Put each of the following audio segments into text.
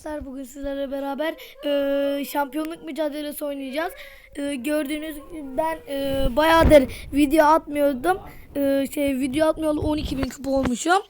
arkadaşlar bugün sizlerle beraber e, şampiyonluk mücadelesi oynayacağız. E, gördüğünüz gibi ben e, bayağıdır video atmıyordum. E, şey video atmayalı 12 bin kupa olmuşum.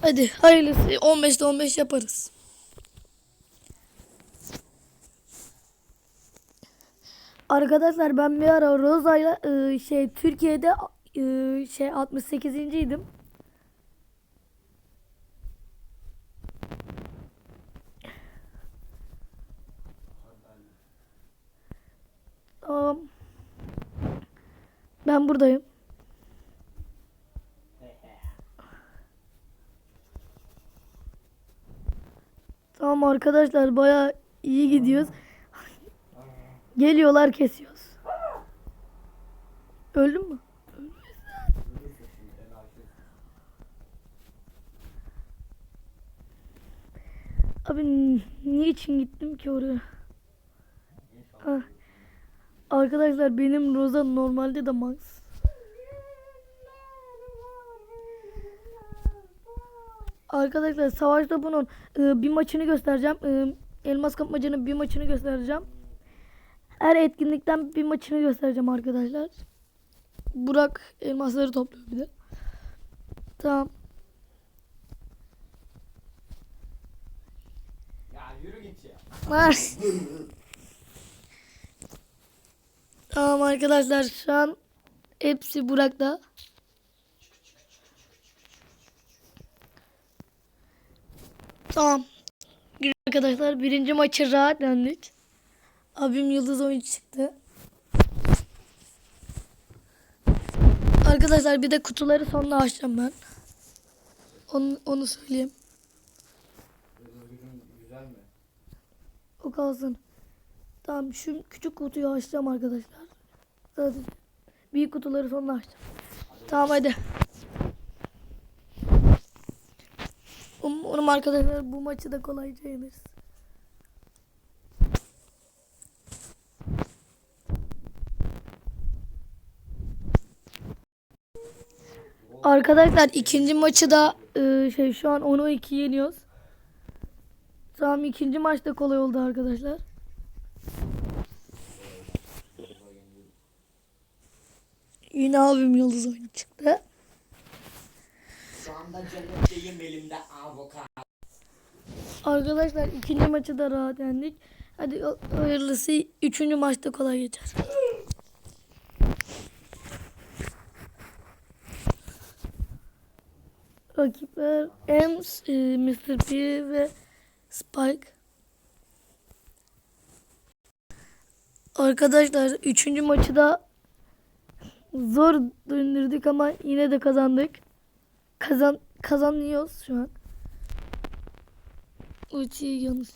Hadi hayırlısı 15'te 15 yaparız. Arkadaşlar ben bir ara Roza'yla e, şey Türkiye'de e, şey 68. idim. Tamam. Ben buradayım. Tamam arkadaşlar baya iyi gidiyoruz. Geliyorlar kesiyoruz. Öldün mü? Abi niçin gittim ki oraya? Arkadaşlar benim Roza normalde de Max. Arkadaşlar savaş topunun e, bir maçını göstereceğim. E, elmas kapmacının bir maçını göstereceğim. Her etkinlikten bir maçını göstereceğim arkadaşlar. Burak elmasları topluyor bir de. Tamam. Ya yürü git ya. Var. tamam arkadaşlar şu an hepsi Burak'ta. Tamam. Arkadaşlar birinci maçı rahat yendik. Abim yıldız oyuncu çıktı. Arkadaşlar bir de kutuları sonunda açacağım ben. Onu, onu söyleyeyim. O kalsın. Tamam şu küçük kutuyu açacağım arkadaşlar. Sadece büyük kutuları sonra açacağım. Tamam hadi. Umarım arkadaşlar bu maçı da kolayca yeniriz. Arkadaşlar ikinci maçı da e, şey şu an 10'u 2 yeniyoruz. Tamam ikinci maçta kolay oldu arkadaşlar. Yine abim yıldız oyunu çıktı. Şu anda cennetteyim elimde avokado. Arkadaşlar ikinci maçı da rahat yendik. Hadi hayırlısı üçüncü maçta kolay geçer. Rakipler Ems, e, Mr. P ve Spike. Arkadaşlar üçüncü maçı da zor döndürdük ama yine de kazandık. Kazan kazanıyoruz şu an. Ultiyi yanlış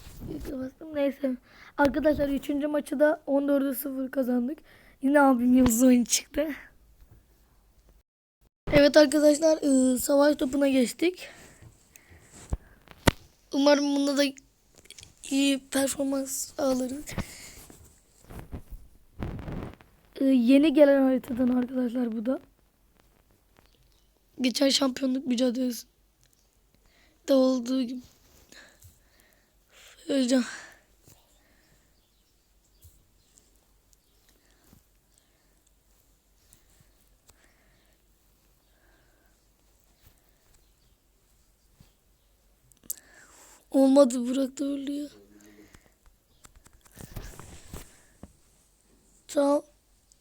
bastım. Neyse. Arkadaşlar 3. maçı da 14'e 0 kazandık. Yine abim yıldız oyun çıktı. Evet arkadaşlar ıı, savaş topuna geçtik. Umarım bunda da iyi performans alırız. Iı, yeni gelen haritadan arkadaşlar bu da. Geçen şampiyonluk mücadelesi de olduğu gibi. Hocam. Olmadı Burak da ölüyor. Tamam.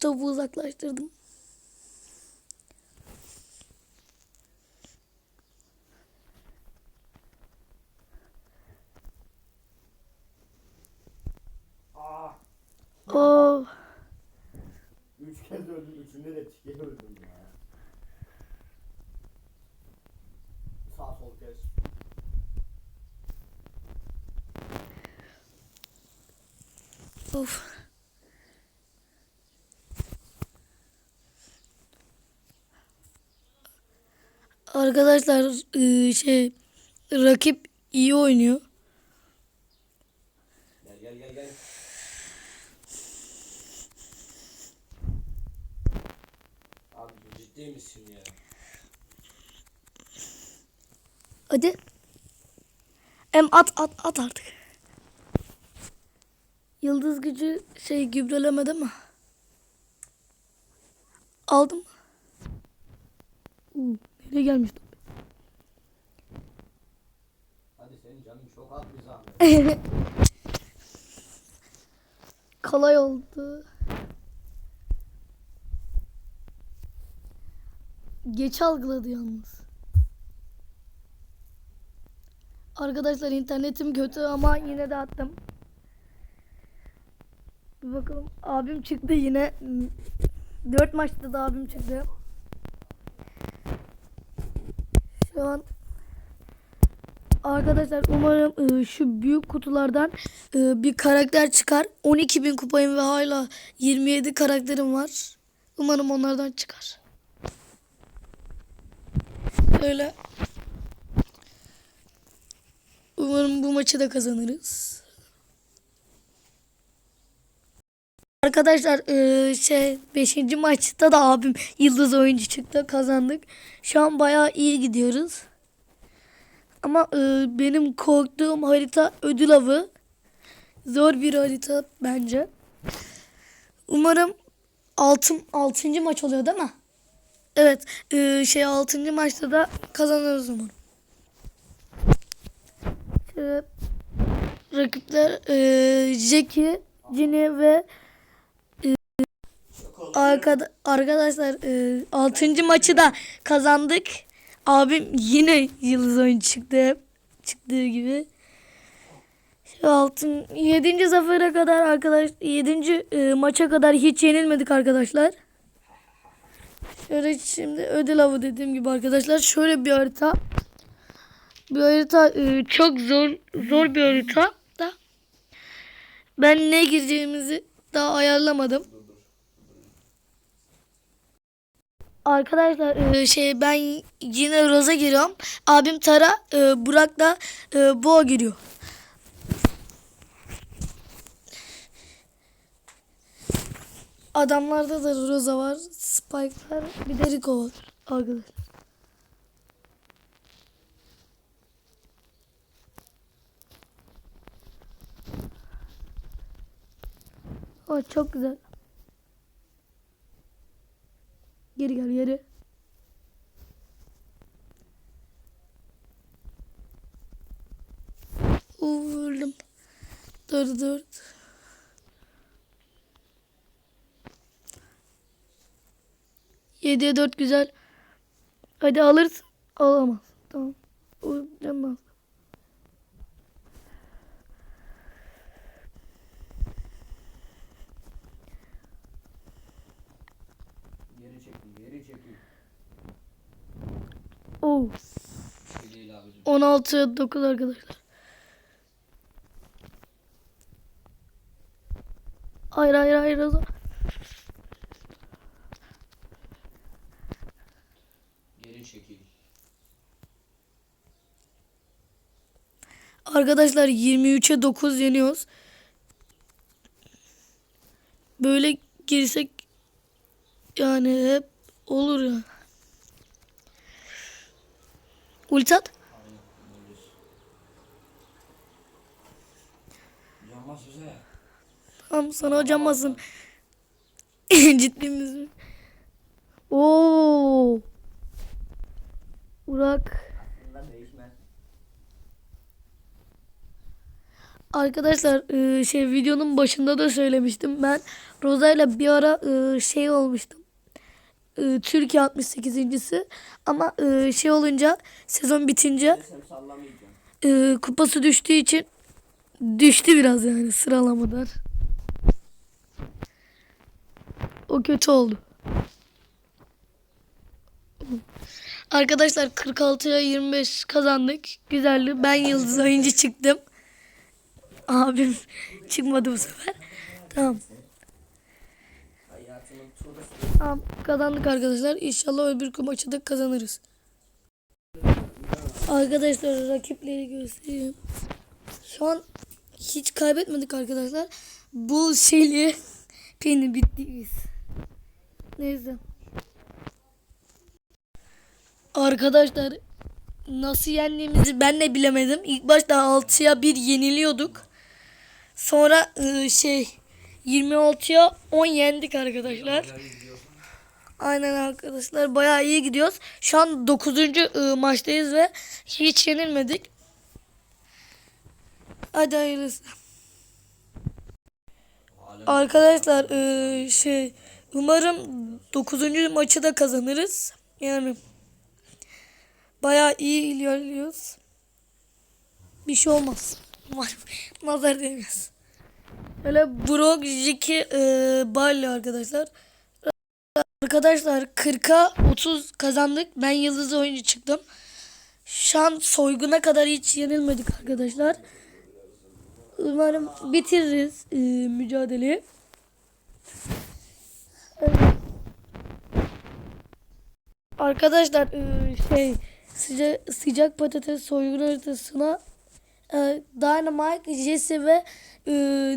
Topu uzaklaştırdım. Aa. Oh. Üç kez öldüm. Üçünde de tike öldüm ya. Sağ sol kez. Of. Arkadaşlar ıı, şey rakip iyi oynuyor. Gel? Hadi. Em at at at artık. Yıldız gücü şey gübreleme değil mi? Aldım mı? Nereye gelmiştim? Hadi senin canın çok az bir zahmet. Kolay oldu. Geç algıladı yalnız. Arkadaşlar internetim kötü ama yine de attım. Bir bakalım. Abim çıktı yine. Dört maçta da abim çıktı. Şu an Arkadaşlar umarım e, şu büyük kutulardan e, bir karakter çıkar. 12.000 kupayım ve hala 27 karakterim var. Umarım onlardan çıkar. Öyle. Umarım bu maçı da kazanırız. Arkadaşlar e, şey 5. maçta da abim yıldız oyuncu çıktı kazandık. Şu an bayağı iyi gidiyoruz. Ama e, benim korktuğum harita ödül avı. Zor bir harita bence. Umarım altın, altıncı maç oluyor değil mi? Evet. e, şey altıncı maçta da kazanırız umarım. Rakipler Jackie, Ginny ve Arkada, arkadaşlar e, 6. maçı da kazandık. Abim yine yıldız oyuncu çıktı. Çıktığı gibi. Şu altın 7. zafere kadar arkadaş 7. E, maça kadar hiç yenilmedik arkadaşlar. Şöyle şimdi ödül avı dediğim gibi arkadaşlar şöyle bir harita. Bir harita e, çok zor zor bir harita da ben ne gireceğimizi daha ayarlamadım. Arkadaşlar e, şey ben yine Roza giriyorum. Abim Tara, e, Burak da e, Boğa giriyor. Adamlarda da Roza var, Spike var, bir de Rico var arkadaşlar. O çok güzel. Geri gel geri. Öldüm. Dur dur. Yediye dört güzel. Hadi alırsın. Alamaz. Tamam. O canım az. Geri çekil, geri çekil. Oo. Bir değil abicim. 16 9 arkadaşlar. Hayır hayır hayır zaman. Geri çekil. Arkadaşlar 23'e 9 yeniyoruz. Böyle girsek yani hep olur ya. Ulti at. Tamam sana hocam basın. Ciddi misin? Oo. Burak. Arkadaşlar e, şey videonun başında da söylemiştim. Ben Roza'yla bir ara e, şey olmuştum. E, Türkiye 68.si ama e, şey olunca sezon bitince e, kupası düştüğü için düştü biraz yani sıralamadan. O kötü oldu. Arkadaşlar 46'ya 25 kazandık. Güzeldi. Ben yıldız oyuncu çıktım. Abim çıkmadı bu sefer. Tamam. Kazandık arkadaşlar. İnşallah öbür maçı da kazanırız. Arkadaşlar rakipleri göstereyim. Şu an hiç kaybetmedik arkadaşlar. Bu şeyli peni bittiyiz. Neyse. Arkadaşlar nasıl yendiğimizi ben de bilemedim. İlk başta 6'ya 1 yeniliyorduk. Sonra e, şey 26'ya 10 yendik arkadaşlar. Aynen arkadaşlar bayağı iyi gidiyoruz. Şu an 9. e, maçtayız ve hiç yenilmedik. Hadi hayırlısı. Arkadaşlar e, şey umarım 9. maçı da kazanırız. Yani bayağı iyi ilerliyoruz. Bir şey olmaz. Umarım nazar değmez. Öyle Brock, Jiki, e, Barley arkadaşlar. Arkadaşlar 40'a 30 kazandık. Ben yıldız oyuncu çıktım. Şu an soyguna kadar hiç yenilmedik arkadaşlar. Umarım bitiririz e, mücadeleyi. Arkadaşlar e, şey sıcak, sıcak patates soygun haritasına e, Dynamite, Jesse ve e,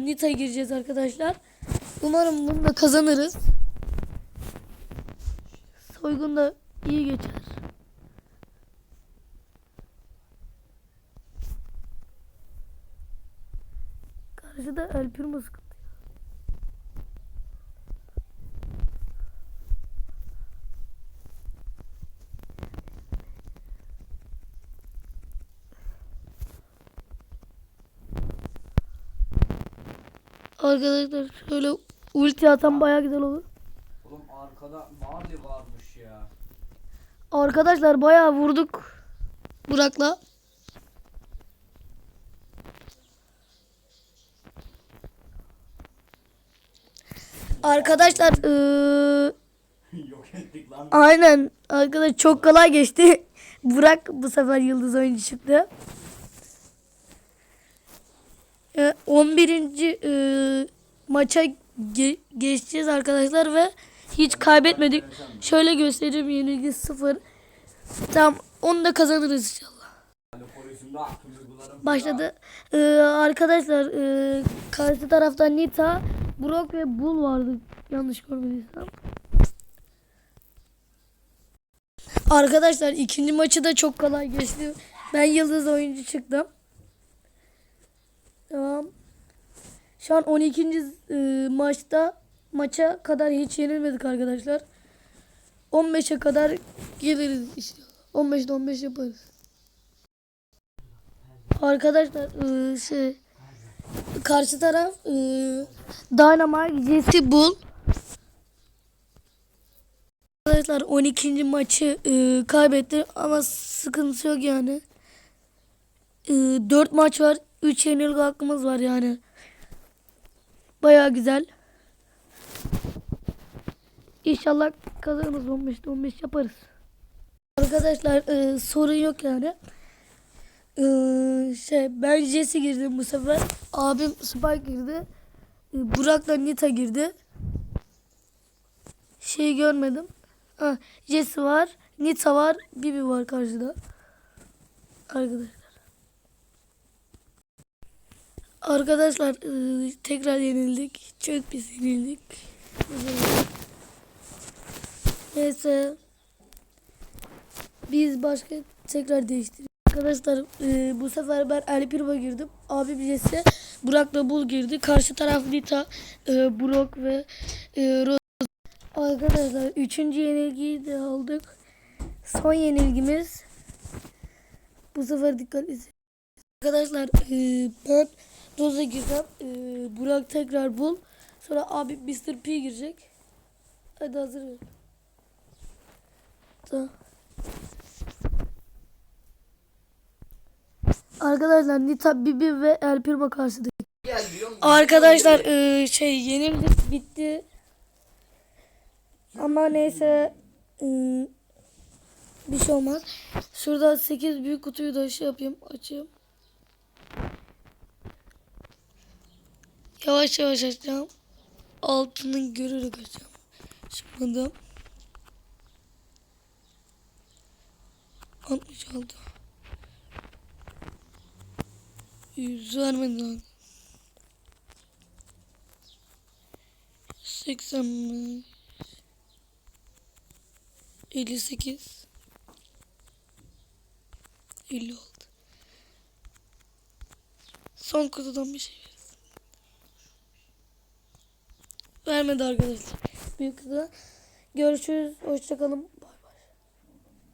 Nita gireceğiz arkadaşlar. Umarım bunu da kazanırız. Soygun da iyi geçer. Karşıda El Primo Arkadaşlar şöyle ulti atan baya güzel olur. Oğlum arkada Marley varmış ya. Arkadaşlar bayağı vurduk Burak'la. Arkadaşlar eee, Yok ettik lan. aynen arkadaş çok kolay geçti. Burak bu sefer yıldız oyuncu çıktı. Ee, 11. eee, maça ge- geçeceğiz arkadaşlar ve hiç kaybetmedik. Şöyle göstereyim yenilgi 0. Tamam onu da kazanırız inşallah. Başladı. Ee, arkadaşlar ee, karşı tarafta Nita, Brock ve Bull vardı. Yanlış görmediysem. Arkadaşlar ikinci maçı da çok kolay geçti. Ben yıldız oyuncu çıktım. Tamam. Şu an 12. ee, maçta maça kadar hiç yenilmedik arkadaşlar. 15'e kadar geliriz işte. 15'te 15 yaparız. Arkadaşlar eee, şey karşı taraf eee Dynamite Jesse Bull Arkadaşlar 12. maçı eee, kaybetti ama sıkıntı yok yani. Eee 4 maç var. 3 yenilgi hakkımız var yani. Baya güzel. İnşallah kazanırız 15'te 15 yaparız. Arkadaşlar eee, sorun yok yani. Ee, şey ben Jesse girdim bu sefer. Abim Spike girdi. Ee, Burak'la Nita girdi. Şey görmedim. Ha, Jesse var. Nita var. Bibi var karşıda. Arkadaşlar. Arkadaşlar e, tekrar yenildik. Çok pis yenildik. Neyse. Biz başka tekrar değiştirdik. Arkadaşlar e, bu sefer ben El Primo girdim. Abim Jesse, Burak'la Bul girdi. Karşı taraf Nita, e, Burak ve Rose. Arkadaşlar üçüncü yenilgiyi de aldık. Son yenilgimiz. Bu sefer dikkatli. Arkadaşlar e, ben Rose'a gireceğim. E, Burak tekrar Bul. Sonra abi Mr. P girecek. Hadi hazır. Tamam. Arkadaşlar Nita Bibi ve El diyorum. Arkadaşlar eee, şey yenildik bitti. Ama neyse eee, bir şey olmaz. Şurada 8 büyük kutuyu da şey yapayım açayım. Yavaş yavaş açacağım. Altını görerek açacağım. Çıkmadım. 66. Yüz vermedi lan. 80 58 50 oldu. Son kutudan bir şey vermedi arkadaşlar. Büyük kızı. Görüşürüz. Hoşçakalın.